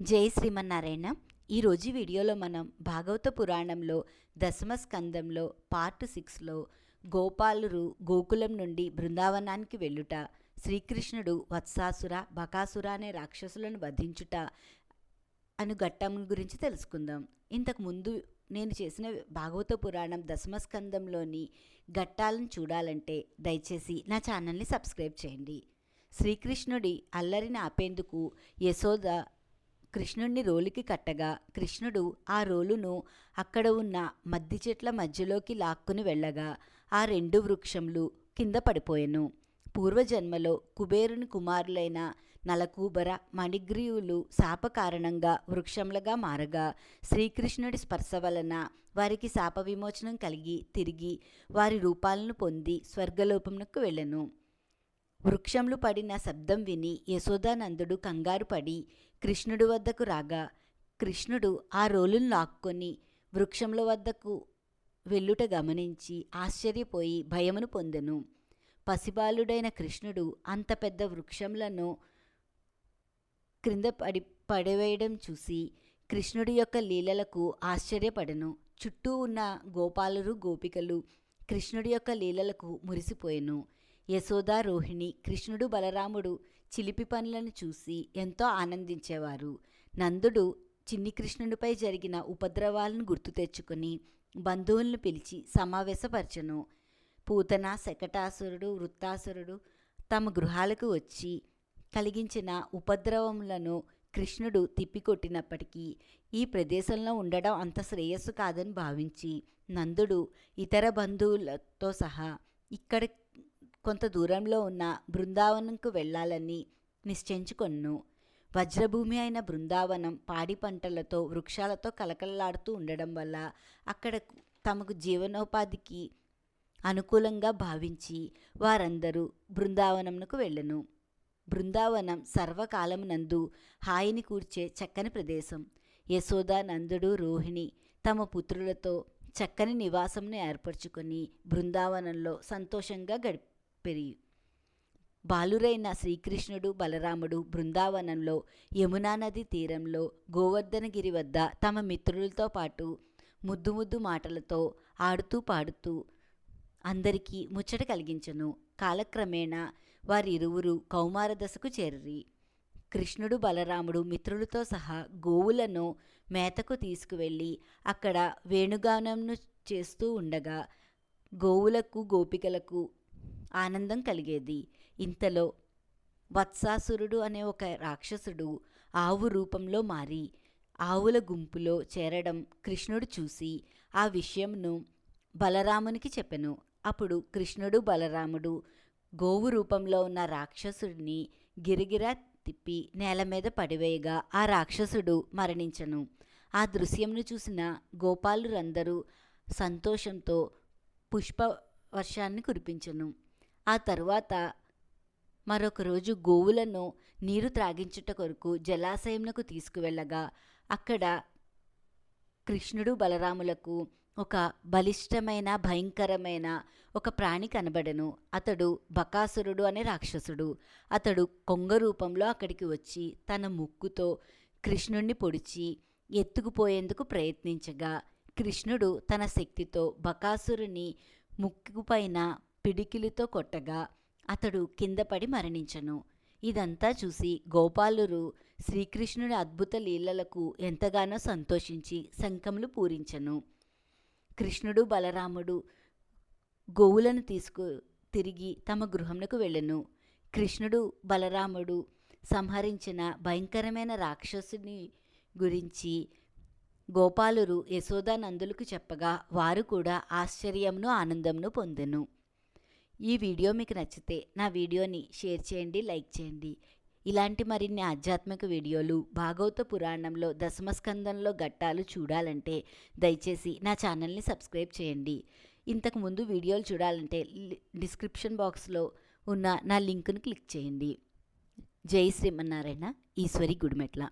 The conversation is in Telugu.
జై శ్రీమన్నారాయణ. ఈరోజు వీడియోలో మనం భాగవత పురాణంలో దశమ స్కందంలో పార్ట్ సిక్స్లో గోపాలురు గోకులం నుండి బృందావనానికి వెళ్ళుట శ్రీకృష్ణుడు వత్సాసుర బకాసుర అనే రాక్షసులను వధించుట అను ఘట్టం గురించి తెలుసుకుందాం. ఇంతకు ముందు నేను చేసిన భాగవత పురాణం దశమస్కందంలోని ఘట్టాలను చూడాలంటే దయచేసి నా ఛానల్ని సబ్స్క్రైబ్ చేయండి. శ్రీకృష్ణుడి అల్లరిని ఆపేందుకు యశోద కృష్ణుణ్ణి రోలుకి కట్టగా కృష్ణుడు ఆ రోలును అక్కడ ఉన్న మద్ది చెట్ల మధ్యలోకి లాక్కుని వెళ్ళగా ఆ రెండు వృక్షములు కింద పడిపోయెను. పూర్వజన్మలో కుబేరుని కుమారులైన నలకూబర మణిగ్రీవులు శాప కారణంగా వృక్షములుగా మారగా శ్రీకృష్ణుడి స్పర్శ వలన వారికి శాప విమోచనం కలిగి తిరిగి వారి రూపాలను పొంది స్వర్గలోపమునకు వెళ్ళెను. వృక్షములు పడిన శబ్దం విని యశోదానందుడు కంగారు పడి కృష్ణుడి వద్దకు రాగా కృష్ణుడు ఆ రోలును లాక్కొని వృక్షముల వద్దకు వెళ్ళుట గమనించి ఆశ్చర్యపోయి భయమును పొందెను. పసిబాలుడైన కృష్ణుడు అంత పెద్ద వృక్షములను క్రింద పడి పడివేయడం చూసి కృష్ణుడి యొక్క లీలలకు ఆశ్చర్యపడెను. చుట్టూ ఉన్న గోపాలురు గోపికలు కృష్ణుడి యొక్క లీలలకు మురిసిపోయెను. యశోదా రోహిణి కృష్ణుడు బలరాముడు చిలిపి పనులను చూసి ఎంతో ఆనందించేవారు. నందుడు చిన్ని కృష్ణుడిపై జరిగిన ఉపద్రవాలను గుర్తు తెచ్చుకొని బంధువులను పిలిచి సమావేశపరచను. పూతన శకటాసురుడు వృత్తాసురుడు తమ గృహాలకు వచ్చి కలిగించిన ఉపద్రవములను కృష్ణుడు తిప్పికొట్టినప్పటికీ ఈ ప్రదేశంలో ఉండడం అంత శ్రేయస్సు కాదని భావించి నందుడు ఇతర బంధువులతో సహా ఇక్కడ కొంత దూరంలో ఉన్న బృందావనంకు వెళ్ళాలని నిశ్చయించుకొన్ను. వజ్రభూమి అయిన బృందావనం పాడి పంటలతో వృక్షాలతో కలకలలాడుతూ ఉండడం వల్ల అక్కడ తమకు జీవనోపాధికి అనుకూలంగా భావించి వారందరూ బృందావనంకు వెళ్ళను. బృందావనం సర్వకాలమునందు హాయిని కూర్చే చక్కని ప్రదేశం. యశోద నందుడు రోహిణి తమ పుత్రులతో చక్కని నివాసంను ఏర్పరచుకొని బృందావనంలో సంతోషంగా గడిపారు బాలురైన శ్రీకృష్ణుడు బలరాముడు బృందావనంలో యమునా నది తీరంలో గోవర్ధనగిరి వద్ద తమ మిత్రులతో పాటు ముద్దు ముద్దు మాటలతో ఆడుతూ పాడుతూ అందరికీ ముచ్చట కలిగించను. కాలక్రమేణా వారిరువురు కౌమార దశకు చేరి కృష్ణుడు బలరాముడు మిత్రులతో సహా గోవులను మేతకు తీసుకువెళ్ళి అక్కడ వేణుగానంను చేస్తూ ఉండగా గోవులకు గోపికలకు ఆనందం కలిగేది. ఇంతలో వత్సాసురుడు అనే ఒక రాక్షసుడు ఆవు రూపంలో మారి ఆవుల గుంపులో చేరడం కృష్ణుడు చూసి ఆ విషయంను బలరామునికి చెప్పెను. అప్పుడు కృష్ణుడు బలరాముడు గోవు రూపంలో ఉన్న రాక్షసుడిని గిరిగిరా తిప్పి నేల మీద పడివేయగా ఆ రాక్షసుడు మరణించను. ఆ దృశ్యంను చూసిన గోపాలురందరూ సంతోషంతో పుష్ప వర్షాన్ని కురిపించను. ఆ తరువాత మరొక రోజు గోవులను నీరు త్రాగించుట కొరకు జలాశయంకు తీసుకువెళ్ళగా. అక్కడ కృష్ణుడు బలరాములకు ఒక బలిష్టమైన భయంకరమైన ఒక ప్రాణి కనబడెను. అతడు బకాసురుడు అనే రాక్షసుడు. అతడు కొంగ రూపంలో అక్కడికి వచ్చి తన ముక్కుతో కృష్ణుణ్ణి పొడిచి ఎత్తుకుపోయేందుకు ప్రయత్నించగా కృష్ణుడు తన శక్తితో బకాసురుని ముక్కుపైన పిడికిలితో కొట్టగా అతడు కిందపడి మరణించను. ఇదంతా చూసి గోపాలురు శ్రీకృష్ణుడి అద్భుత లీలలకు ఎంతగానో సంతోషించి శంఖములు పూరించను. కృష్ణుడు బలరాముడు గోవులను తీసుకు తిరిగి తమ గృహమునకు వెళ్ళెను. కృష్ణుడు బలరాముడు సంహరించిన భయంకరమైన రాక్షసుని గురించి గోపాలురు యశోదానందులకు చెప్పగా వారు కూడా ఆశ్చర్యమును ఆనందమును పొందెను. ఈ వీడియో మీకు నచ్చితే నా వీడియోని షేర్ చేయండి లైక్ చేయండి. ఇలాంటి మరిన్ని ఆధ్యాత్మిక వీడియోలు భాగవత పురాణంలో దశమస్కందంలో ఘట్టాలు చూడాలంటే దయచేసి నా ఛానల్ని సబ్స్క్రైబ్ చేయండి. ఇంతకుముందు వీడియోలు చూడాలంటే డిస్క్రిప్షన్ బాక్స్లో ఉన్న నా లింక్ను క్లిక్ చేయండి. జై శ్రీమన్నారాయణ ఈశ్వరి గుడిమెట్ల.